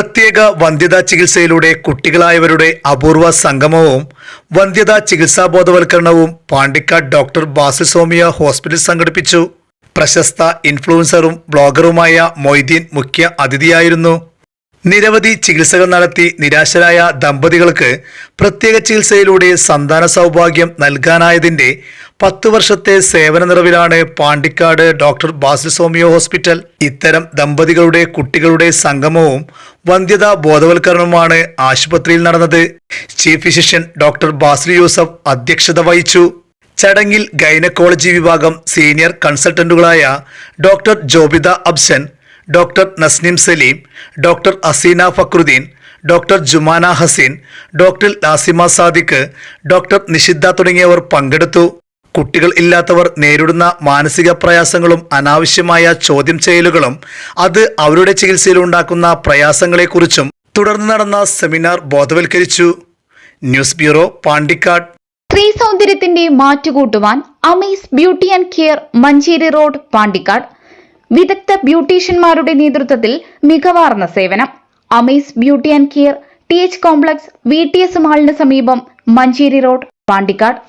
പ്രത്യേക വന്ധ്യതാ ചികിത്സയിലൂടെ കുട്ടികളായവരുടെ അപൂർവ സംഗമവും വന്ധ്യതാ ചികിത്സാ ബോധവൽക്കരണവും പാണ്ടിക്കാട് ഡോക്ടർ ബാസിസോമിയ ഹോസ്പിറ്റൽ സംഘടിപ്പിച്ചു. പ്രശസ്ത ഇൻഫ്ലുവൻസറും ബ്ലോഗറുമായ മൊയ്തീൻ മുഖ്യ അതിഥിയായിരുന്നു. നിരവധി ചികിത്സകൾ നടത്തി നിരാശരായ ദമ്പതികൾക്ക് പ്രത്യേക ചികിത്സയിലൂടെ സന്താന സൗഭാഗ്യം നൽകാനായതിന്റെ പത്ത് വർഷത്തെ സേവന നിറവിലാണ് പാണ്ടിക്കാട് ഡോക്ടർ ബാസിൽ സോമിയോ ഹോസ്പിറ്റൽ. ഇത്തരം ദമ്പതികളുടെ കുട്ടികളുടെ സംഗമവും വന്ധ്യതാ ബോധവൽക്കരണവുമാണ് ആശുപത്രിയിൽ നടന്നത്. Chief physician doctor Basil Yousuf അധ്യക്ഷത വഹിച്ചു. ചടങ്ങിൽ ഗൈനക്കോളജി വിഭാഗം senior കൺസൾട്ടന്റുകളായ doctor Jobitha Absan doctor Nasneem Saleem doctor Aseena Fakhruddin doctor Jumana Haseen doctor Lasima Sadiq doctor Nishidha തുടങ്ങിയവർ പങ്കെടുത്തു. കുട്ടികൾ ഇല്ലാത്തവർ നേരിടുന്ന മാനസിക പ്രയാസങ്ങളും അനാവശ്യമായ ചോദ്യം ചെയ്യലുകളും അത് അവരുടെ ചികിത്സയിൽ ഉണ്ടാക്കുന്ന പ്രയാസങ്ങളെക്കുറിച്ചും തുടർന്ന് നടന്ന സെമിനാർ ബോധവൽക്കരിച്ചു. News bureau Pandikkad. സ്ത്രീ സൗന്ദര്യത്തിന്റെ മാറ്റുകൂട്ടുവാൻ Amees beauty and care Manjeri road Pandikkad. വിദഗ്ധ ബ്യൂട്ടീഷ്യന്മാരുടെ നേതൃത്വത്തിൽ മികവാർന്ന സേവനം. Amees beauty and care T H complex V T S മാളിന് സമീപം മഞ്ചേരി റോഡ് പാണ്ടിക്കാട്.